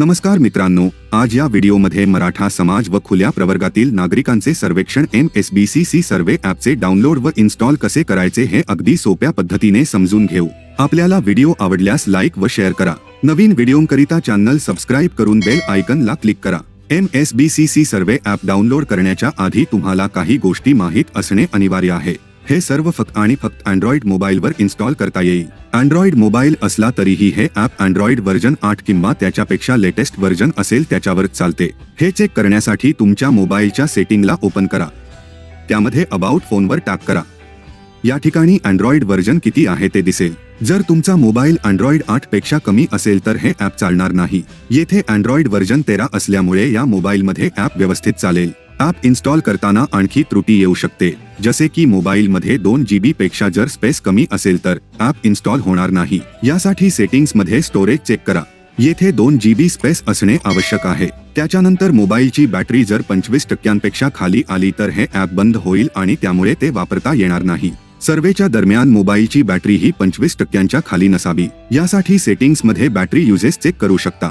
नमस्कार मित्रांनो आज या व्हिडिओमध्ये मराठा समाज व खुल्या प्रवर्गातील नागरिकांचे सर्वेक्षण M S B C C survey ॲपचे डाउनलोड व इन्स्टॉल कसे करायचे हे अगदी सोप्या पद्धतीने समजून घेऊ. आपल्याला व्हिडिओ आवडल्यास लाईक व शेअर करा. नवीन व्हिडिओंकरिता चॅनल सबस्क्राईब करून बेल आयकनला क्लिक करा. M S B C C survey app download करण्याच्या आधी तुम्हाला काही गोष्टी माहीत असणे अनिवार्य आहे. हे सर्व फक्त आणि फक्त अँड्रॉइड मोबाईलवर इन्स्टॉल करता येईल. अँड्रॉइड मोबाईल असला तरीही हे ॲप अँड्रॉइड व्हर्जन आठ किंवा त्याच्यापेक्षा लेटेस्ट व्हर्जन असेल त्याच्यावर चालते. हे चेक करण्यासाठी तुमच्या मोबाईलच्या सेटिंगला ओपन करा. त्यामध्ये अबाउट फोनवर टॅप करा. या ठिकाणी अँड्रॉइड व्हर्जन किती आहे ते दिसेल. जर तुमचा मोबाईल अँड्रॉइड आठपेक्षा कमी असेल तर हे ॲप चालणार नाही. येथे अँड्रॉइड व्हर्जन तेरा असल्यामुळे या मोबाईलमध्ये ॲप व्यवस्थित चालेल. ॲप इन्स्टॉल करताना आणखी त्रुटी येऊ शकते. जसे की मोबाईलमध्ये दोन जीबी पेक्षा जर स्पेस कमी असेल तर ॲप इन्स्टॉल होणार नाही. यासाठी सेटिंग्समध्ये स्टोरेज चेक करा. येथे दोन जी बी स्पेस असणे आवश्यक आहे. त्याच्यानंतर मोबाईलची बॅटरी जर पंचवीस टक्क्यांपेक्षा खाली आली तर हे ॲप बंद होईल आणि त्यामुळे ते वापरता येणार नाही. सर्वेच्या दरम्यान मोबाईलची बॅटरी ही पंचवीस टक्क्यांच्या खाली नसावी. यासाठी सेटिंग्समध्ये बॅटरी युजेस चेक करू शकता.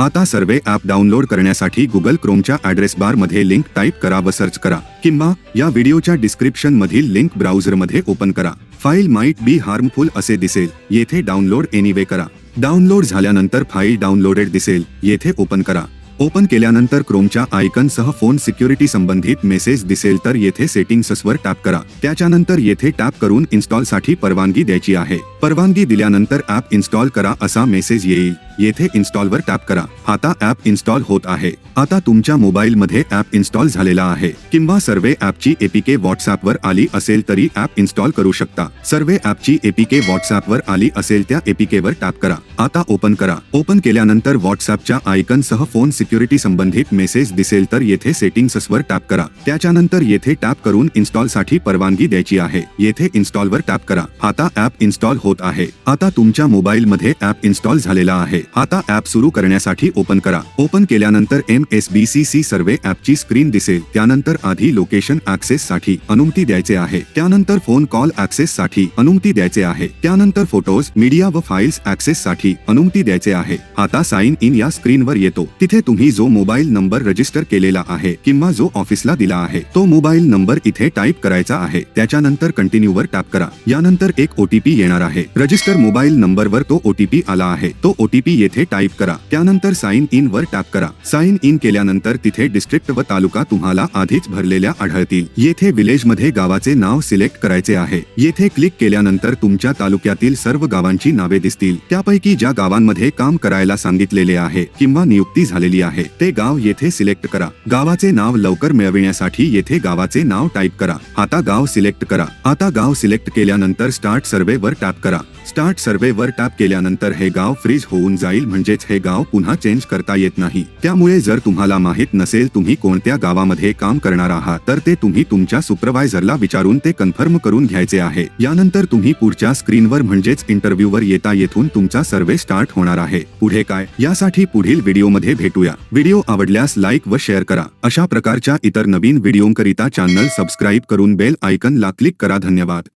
आता सर्वे ॲप डाउनलोड करण्यासाठी गुगल क्रोमच्या ॲड्रेस बारमध्ये लिंक टाईप करा व सर्च करा. किंवा या व्हिडिओच्या डिस्क्रिप्शनमधील लिंक ब्राउझरमध्ये ओपन करा. फाईल माइट बी हार्मफुल असे दिसेल. येथे डाउनलोड एनिवे करा. डाउनलोड झाल्यानंतर फाईल डाउनलोडेड दिसेल. येथे ओपन करा. ओपन केल्यानंतर क्रोमच्या आयकनसह फोन सिक्युरिटी संबंधित मेसेज दिसेल तर येथे सेटिंग्सवर टॅप करा. त्याच्यानंतर येथे टॅप करून इन्स्टॉलसाठी परवानगी द्यायची आहे. परवानगी दिल्यानंतर ॲप इन्स्टॉल करा असा मेसेज येईल. येथे इन्स्टॉलवर टॅप करा. आता ॲप इन्स्टॉल होत आहे. आता तुमच्या मोबाईलमध्ये ॲप इन्स्टॉल झालेला आहे. किंवा सर्वे ॲपची एपीके व्हॉट्सॲपवर आली असेल तरी ॲप इन्स्टॉल करू शकता. सर्वे ॲपची एपीके व्हॉट्सॲपवर आली असेल त्या एपीकेवर टॅप करा. आता ओपन करा. ओपन केल्यानंतर व्हॉट्सॲपच्या आयकनसह फोन सिक्युरिटी संबंधित मेसेज दिसेल तर येथे सेटिंग्सवर टॅप करा. त्याच्यानंतर येथे टॅप करून इन्स्टॉलसाठी परवानगी द्यायची आहे. येथे इन्स्टॉलवर टॅप करा. आता ॲप इन्स्टॉल होत आहे. आता तुमच्या मोबाईलमध्ये ऍप ॲप इन्स्टॉल झालेला आहे. आता ॲप सुरू करण्यासाठी ओपन करा. ओपन केल्यानंतर M S B C C survey ॲपची screen दिसेल. त्यानंतर आधी लोकेशन ऍक्सेस साठी अनुमती द्यायचे आहे. त्यानंतर फोन कॉल ऍक्सेस साठी अनुमती द्यायचे आहे. त्यानंतर फोटोज मीडिया व फाईल्स ऍक्सेस साठी करण्यासाठी अनुमती द्यायचे आहे. आता साइन इन या स्क्रीनवर येतो. तिथे तुम्ही जो मोबाईल नंबर रजिस्टर केलेला आहे किंवा जो ऑफिसला दिला आहे तो मोबाईल नंबर इथे टाईप करायचा आहे. त्याच्यानंतर कंटिन्यू वर टॅप करा. यानंतर एक ओटीपी येणार आहे. रजिस्टर मोबाईल नंबर वर तो ओटीपी आला आहे. तो ओटीपी येथे टाईप करा. त्यानंतर साइन इन वर टॅप करा. साइन इन केल्यानंतर तिथे डिस्ट्रिक्ट व तालुका तुम्हाला आधीच भरलेल्या आढळतील. येथे विलेजमध्ये गावाचे नाव सिलेक्ट करायचे आहे. येथे क्लिक केल्यानंतर तुमच्या तालुक्यातील सर्व गावांची नावे दिसतील. त्यापैकी ज्या गावांमध्ये काम करायला सांगितलेले आहे किंवा नियुक्ती झालेली आहे ते गाव येथे सिलेक्ट करा. गावाचे नाव लवकर मिळविण्यासाठी येथे गावाचे नाव टाईप करा. आता गाव सिलेक्ट करा. आता गाव सिलेक्ट केल्यानंतर स्टार्ट सर्वे वर टॅप करा. स्टार्ट सर्वे वर टॅप केल्यानंतर हे गाव फ्रीज होऊन जाईल म्हणजेच हे गाव पुन्हा चेंज करता येत नाही. त्यामुळे जर तुम्हाला माहीत नसेल तुम्ही कोणत्या गावामध्ये काम करणार आहात तर ते तुम्ही तुमच्या सुपरवायझरला विचारून ते कन्फर्म करून घ्यायचे आहे. यानंतर तुम्ही पुढच्या स्क्रीनवर म्हणजेच इंटरव्ह्यू वर येता येथून तुमचा सर्वे स्टार्ट होणार आहे. पुढे काय? यासाठी पुढील व्हिडिओमध्ये भेटूया. व्हिडिओ आवडल्यास लाईक व शेअर करा. अशा प्रकारच्या इतर नवीन व्हिडिओंकरिता चॅनल सबस्क्राईब करून बेल आयकनला क्लिक करा. धन्यवाद.